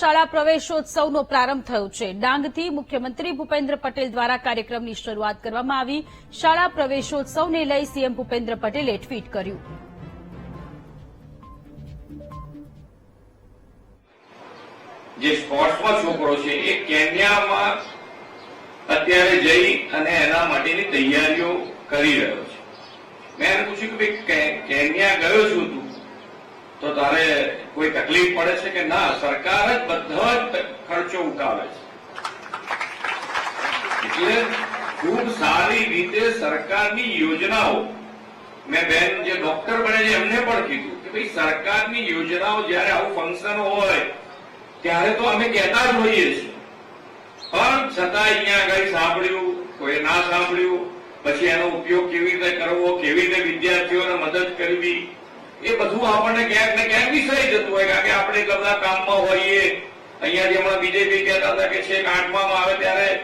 શાળા પ્રવેશોત્સવનો પ્રારંભ થયો છે. ડાંગથી મુખ્યમંત્રી ભૂપેન્દ્ર પટેલ દ્વારા કાર્યક્રમની શરૂઆત કરવામાં આવી. શાળા પ્રવેશોત્સવને લઈ સીએમ ભૂપેન્દ્ર પટેલે ટ્વીટ કર્યું. જે સ્પોર્ટ્સમાં છોકરો છે, એ કેન્યામાં અત્યારે જઈ અને એના માટેની તૈયારીઓ કરી રહ્યો છે. મેં પૂછ્યું કે- કેન્યા ગયો છું તું? તો તારે કોઈ તકલીફ પડે છે કે ના, સરકાર જ બધા જ ખર્ચો ઉઠાવે છે. એટલે ખૂબ સારી રીતે સરકારની યોજનાઓ, મેં બેન જે ડોક્ટર બને છે, એમને પણ કીધું કે ભાઈ, સરકારની યોજનાઓ જ્યારે આવું ફંક્શન હોય, ત્યારે તો અમે કહેતા જ હોઈએ છીએ. પણ છતાં અહીંયા આગળ સાંભળ્યું કોઈ ના સાંભળ્યું, પછી એનો ઉપયોગ કેવી રીતે કરવો, કેવી રીતે વિદ્યાર્થીઓને મદદ કરવી એ બધું આપણને ક્યાંક ને ક્યાંક વિસરાઈ જતું હોય કારણ કે આપણે એટલા કામમાં હોઈએ. અહીંયાથી હમણાં બીજેપી કહેતા હતા કે છેક આઠમામાં આવે ત્યારે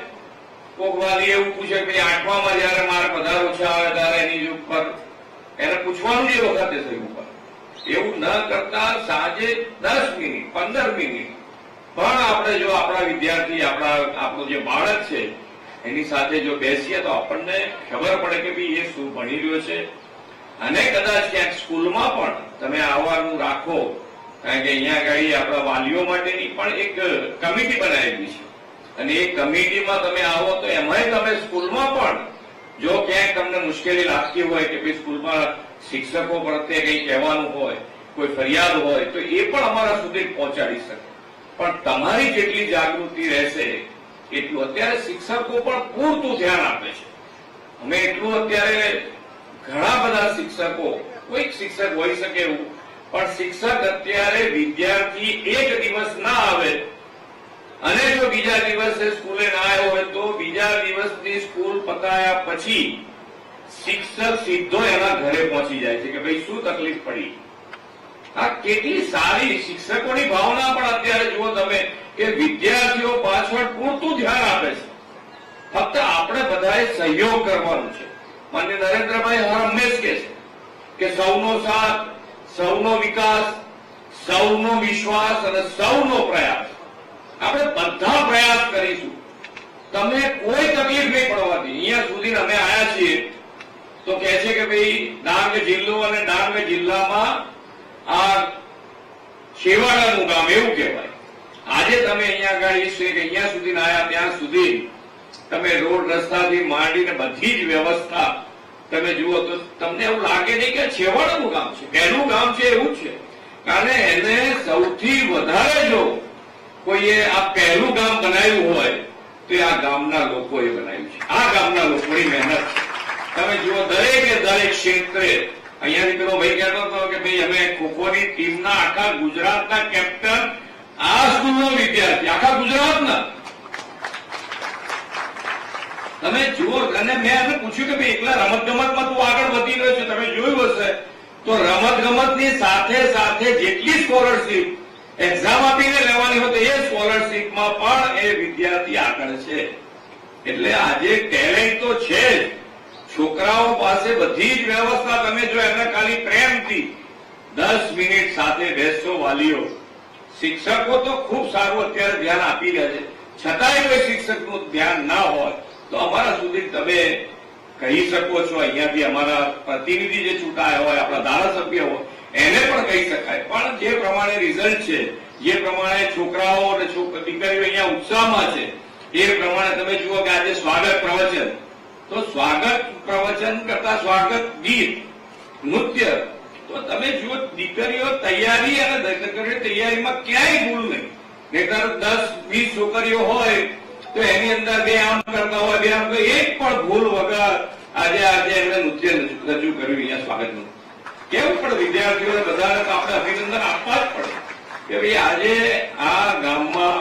કોક વાલી એવું પૂછે કે ભાઈ આઠમામાં જયારે માર્ક વધારે ઓછા આવે ત્યારે એની ઉપર. એને પૂછવાનું જે વખતે થયું ઉપર. એવું ન કરતા સાંજે દસ મિનિટ, પંદર મિનિટ. પણ આપણે જો આપણા વિદ્યાર્થી, આપણા, આપણું જે બાળક છે, એની સાથે જો બેસીએ તો આપણને ખબર પડે કે ભાઈ એ શું ભણી રહ્યો છે અને કદાચ ક્યાંક સ્કૂલમાં પણ તમે આવવાનું રાખો, કારણ કે અહીંયા આગળ આપણા વાલીઓ માટેની પણ એક કમિટી બનાવેલી છે. અને એ કમિટીમાં તમે આવો તો એમાંય તમે સ્કૂલમાં પણ જો ક્યાંક તમને મુશ્કેલી લાગતી હોય કે ભાઈ સ્કૂલમાં શિક્ષકો પ્રત્યે કંઈ કહેવાનું હોય, કોઈ ફરિયાદ હોય, તો એ પણ અમારા સુધી પહોંચાડી શકે. પણ તમારી જેટલી જાગૃતિ રહેશે, એટલું અત્યારે શિક્ષકો પણ પૂરતું ધ્યાન આપે છે. અમે એટલું અત્યારે ઘણા બધા શિક્ષકો, કોઈક શિક્ષક હોઈ શકે એવું, પણ શિક્ષક અત્યારે વિદ્યાર્થી એક દિવસ ના આવે. અને જો બીજા દિવસે સ્કૂલે ના આવ્યો હોય તો બીજા દિવસની સ્કૂલ પતાયા પછી શિક્ષક સીધો એના ઘરે પહોંચી જાય છે કે ભાઈ શું તકલીફ પડી? આ કેટલી સારી શિક્ષકોની ભાવના પણ અત્યારે જુઓ તમે કે વિદ્યાર્થીઓ પાછળ પૂરતું ધ્યાન આપે છે. ફક્ત આપણે બધાએ સહયોગ કરવાનો છે. માન્ય નરેન્દ્રભાઈ હંમેશ કે છે કે સૌનો સાથ, સૌનો વિકાસ, સૌનો વિશ્વાસ અને સૌનો પ્રયાસ. આપણે બધા પ્રયાસ કરીશું. તમને કોઈ તકલીફ નહીં પડવાથી. અહીંયા સુધી અમે આયા છીએ તો કહે છે કે ભાઈ, ડાંગ જિલ્લો અને ડાંગ જિલ્લામાં આ શેવાળાનું ગામ એવું કહેવાય. આજે તમે અહીંયા આગળ છે કે અહીંયા સુધી આવ્યા ત્યાં સુધી તમે રોડ રસ્તાથી માંડીને બધી જ વ્યવસ્થા તમે જુઓ તો તમને એવું લાગે નહીં કે છેવાડાનું ગામ છે. એનું ગામ છે એવું છે. કારણ એને સૌથી વધારે જો કોઈએ આ પહેલું ગામ બનાવ્યું હોય, તો આ ગામના લોકોએ બનાવ્યું છે. આ ગામના લોકોની મહેનત તમે જુઓ દરેકે દરેક ક્ષેત્રે અહીંયાથી પેલો ભાઈ કહેતો હતો કે ભાઈ અમે ખોખોની ટીમના આખા ગુજરાતના કેપ્ટન, આ સ્કૂલનો વિદ્યાર્થી, આખા ગુજરાતના તમે જુઓ, અને મેં એને પૂછ્યું કે ભાઈ, એકલા રમત ગમતમાં તું આગળ વધી રહ્યો છે, તમે જોયું હશે. તો રમત ગમતની સાથે સાથે જેટલી સ્કોલરશીપ એક્ઝામ આપીને લેવાની હોય તો એ સ્કોલરશીપમાં પણ એ વિદ્યાર્થી આગળ છે. એટલે આજે ટેલેન્ટ તો છે છોકરાઓ પાસે બધી જ વ્યવસ્થા. તમે જો એમને ખાલી પ્રેમથી દસ મિનિટ સાથે બેસશો વાલીઓ. શિક્ષકો તો ખૂબ સારું અત્યારે ધ્યાન આપી રહ્યા છે. છતાંય કોઈ શિક્ષકનું ધ્યાન ના હોય. તો અમારા સુધી તમે કહી શકો છો, અહીંયાથી અમારા પ્રતિનિધિ જે ચૂંટાયા હોય, આપણા ધારાસભ્ય હોય, એને પણ કહી શકાય. પણ જે પ્રમાણે રિઝલ્ટ છે, જે પ્રમાણે છોકરાઓ અને દીકરીઓ અહીંયા ઉત્સાહમાં છે, એ પ્રમાણે તમે જુઓ કે આજે સ્વાગત પ્રવચન. તો સ્વાગત પ્રવચન કરતા સ્વાગત ગીત, નૃત્ય, તો તમે જુઓ દીકરીઓ તૈયારી અને દીકરીઓ તૈયારીમાં ક્યાંય ભૂલ નહીં. નહીતર દસ, વીસ છોકરીઓ હોય તો એની અંદર બે આમ કરતા હોય, બે આમ એક પણ ભૂલ વગર આજે આજે એમણે નૃત્ય રજૂ કર્યું, અહીંયા સ્વાગતનું. કેવું પણ વિદ્યાર્થીઓને બધાને તો આપણે અભિનંદન આપવા જ પડે. કે ભાઈ આજે આ ગામમાં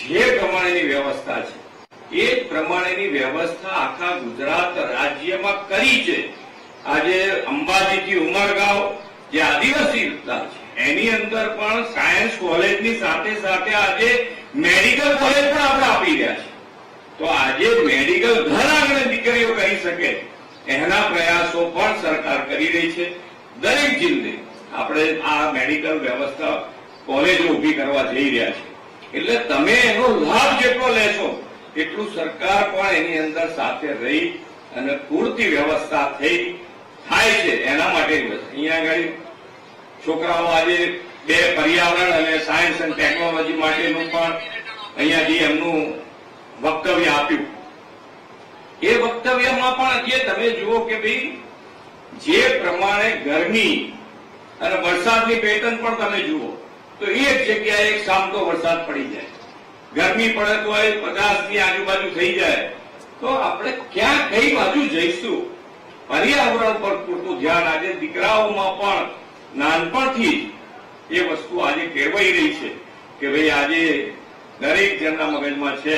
જે પ્રમાણેની વ્યવસ્થા છે, એ જ પ્રમાણેની વ્યવસ્થા આખા ગુજરાત રાજ્યમાં કરી છે. આજે અંબાજીથી ઉમરગાંવ, જે આદિવાસી વિસ્તાર છે એની અંદર પણ સાયન્સ કોલેજની સાથે સાથે આજે મેડિકલ કોલેજ પણ આપણે આપી રહ્યા છે તો આજે મેડિકલ ઘર આગળ દીકરીઓ કરી શકે એના પ્રયાસો પણ સરકાર કરી રહી છે. દરેક જિલ્લે આપણે આ મેડિકલ વ્યવસ્થા કોલેજો ઊભી કરવા જઈ રહ્યા છે એટલે તમે એનો લાભ જેટલો લેશો એટલું સરકાર પણ એની અંદર સાથે રહી અને પૂરતી વ્યવસ્થા થઈ થાય છે એના માટે અહીંયા આગળ છોકરાઓ આજે બે પર્યાવરણ અને સાયન્સ અને ટેકનોલોજી માટેનું પણ અહીંયાથી એમનું વક્તવ્ય આપ્યું. એ વક્તવ્યમાં પણ જે તમે જુઓ કે ભાઈ, જે પ્રમાણે ગરમી અને વરસાદની પેટર્ન પણ તમે જુઓ, તો એક જગ્યાએ એક સામતો વરસાદ પડી જાય. ગરમી પડે તો એ પચાસની આજુબાજુ થઈ જાય, તો આપણે ક્યાં કઈ બાજુ જઈશું? પર્યાવરણ પર પૂરતું ધ્યાન આજે દીકરાઓમાં પણ નાનપણથી એ વસ્તુ આજે કેળવાઈ રહી છે કે ભાઈ આજે દરેક જણના મગજમાં છે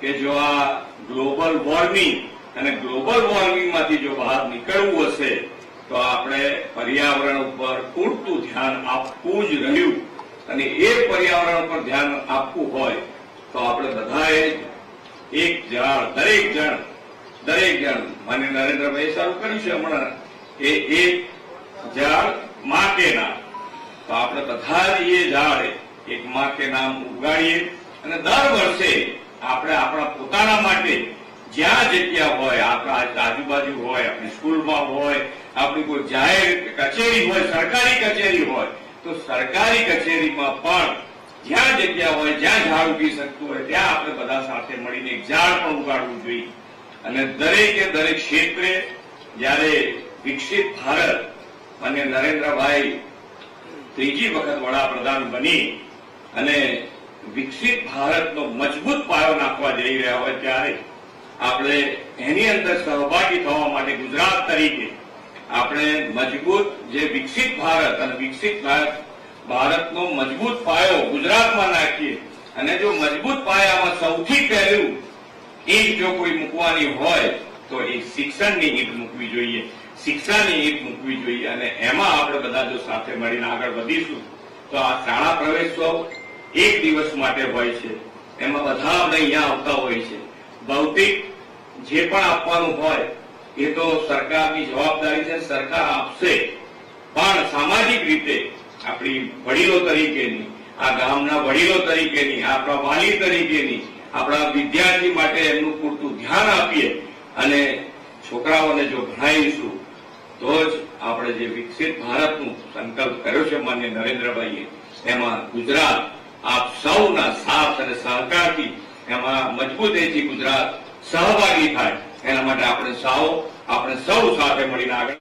કે જો આ ગ્લોબલ વોર્મિંગ અને ગ્લોબલ વોર્મિંગમાંથી જો બહાર નીકળવું હશે, તો આપણે પર્યાવરણ ઉપર પૂરતું ધ્યાન આપવું જ રહ્યું. અને એ પર્યાવરણ પર ધ્યાન આપવું હોય, તો આપણે બધાએ એક જણ, દરેક જણ દરેક જણ, માન્ય નરેન્દ્રભાઈ શરૂ કર્યું છે હમણાં, કે એક ઝાડ માં તો આપણે બધા એ ઝાડ એક માં નામ ઉગાડીએ અને દર વર્ષે આપણે આપણા પોતાના માટે જ્યાં જગ્યા હોય, આપણા આજુબાજુ હોય, આપણી સ્કૂલમાં હોય, આપણી કોઈ જાહેર કચેરી હોય, સરકારી કચેરી હોય, તો સરકારી કચેરીમાં પણ જ્યાં જગ્યા હોય, જ્યાં ઝાડ ઉગી શકતું હોય, ત્યાં આપણે બધા સાથે મળીને એક ઝાડ પણ ઉગાડવું જોઈએ. અને દરેકે દરેક ક્ષેત્રે જ્યારે વિકસિત ભારત અને નરેન્દ્રભાઈ ત્રીજી વખત વડાપ્રધાન બની અને વિકસિત ભારતનો મજબૂત પાયો નાખવા જઈ રહ્યા હોય ત્યારે આપણે એની અંદર સહભાગી થવા માટે ગુજરાત તરીકે આપણે મજબૂત જે વિકસિત ભારત અને વિકસિત ભારત, ભારતનો મજબૂત પાયો ગુજરાતમાં નાખીએ અને જો મજબૂત પાયામાં સૌથી પહેલું ઈટ જો કોઈ મૂકવાની હોય તો એ શિક્ષણની ઈટ મૂકવી જોઈએ. શિક્ષાની એક મૂકવી જોઈએ અને એમાં આપણે બધા જો સાથે મળીને આગળ વધીશું, તો આ શાળા પ્રવેશોત્સવ એક દિવસ માટે હોય છે. એમાં બધા આપણે અહીંયા આવતા હોય છે. ભૌતિક જે પણ આપવાનું હોય, એ તો સરકારની જવાબદારી છે, સરકાર આપશે. પણ સામાજિક રીતે આપણી વડીલો તરીકેની, આ ગામના વડીલો તરીકેની આપણા વાલી તરીકેની, આપણા વિદ્યાર્થી માટે એમનું પૂરતું ધ્યાન આપીએ અને છોકરાઓને જો ભણાવીશું તો જ આપણે જે વિકસિત ભારતનું સંકલ્પ કર્યો છે માન્ય નરેન્દ્રભાઈએ, એમાં ગુજરાત આપ સૌના સાથ અને સહકારથી એમાં મજબૂતીથી ગુજરાત સહભાગી થાય. એના માટે આપણે સૌ આપણે સૌ સાથે મળીને આગળ